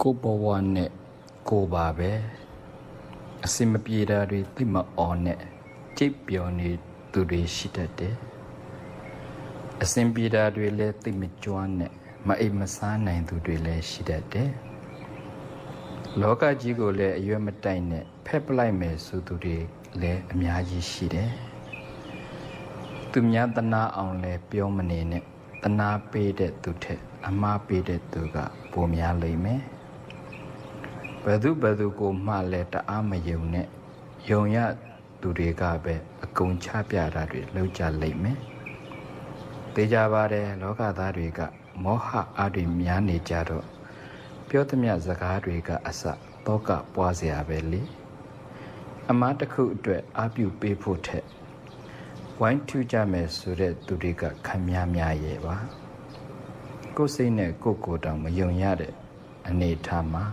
ကိုဘဝနဲ့ကိုပါပဲအစင်မပြေတာတွေသိမအောင်နဲ့ကြိတ်ပြော်နေသူတွေရှိတတ်တယ်အစင်ပြေတာတွေလည်းသိမကြွားနဲ့မအိမ်မစားနိုင်သူတွေလည်းရှိတတ်တယ်လောကကြီးကိုလည်းအရွယ်မတိုင်နဲ့ဖက်ပလိုက်မယ်ဆိုသူတွေလည်းအများကြီးရှိတယ်သူများတနာအောင်လည်းပြောမနေနဲ့တနာပေးတဲ့သူထက်အမားပေးတဲ့သူကပိုများလိမ့်မယ် ဘယ်သူဘယ်သူကိုမှလည်းတအားမယုံနဲ့ယုံရသူတွေကပဲအကုန်ချပြတာတွေလောက်ကြလိမ့်မယ်သိကြပါတယ်လောကသားတွေကမောဟအားတွေများနေကြတော့ပြောသမျှစကားတွေကအစတော့ကပွားเสียပဲလေအမားတစ်ခုအတွက်အာပြုပေးဖို့ထက်ဝိုင်းထူးကြမယ်ဆိုတဲ့သူတွေကခံများများရဲ့ပါကိုယ်စိတ်နဲ့ကိုယ်ကိုယ်တောင်မယုံရတဲ့အနေထားမှာ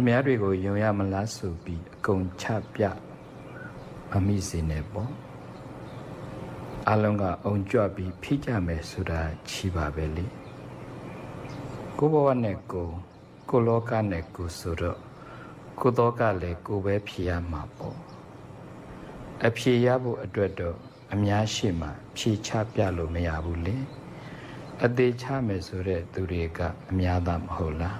သူများတွေကိုယုံရမလားဆိုပြီးအကုန်ချပြမမိစေနဲ့ပေါ့အလုံးကအုံကြွပြီးဖိကြမယ်ဆိုတာချီပါပဲလေကိုယ်ဘဝနဲ့ကိုယ်ကိုယ်လောကနဲ့ကိုယ်ဆိုတော့ကိုယ်တော့ကလည်းကိုယ်ပဲဖြေရမှာပေါ့အဖြေရဖို့အတွက်တော့အများရှိမှဖြေချပြလို့မရဘူးလေအသေးချမယ်ဆိုတဲ့သူတွေကအများသားမဟုတ်လား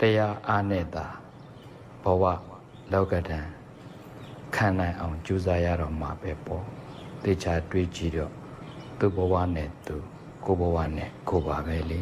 တရားအားနဲ့သာဘဝလောကဒဏ်ခံနိုင်အောင်ကြိုးစားရတော့မှာပဲပေါ့တေချာတွေးကြည့်တော့သူ့ဘဝနဲ့သူကိုယ်ဘဝနဲ့ကိုယ်ပါပဲလေ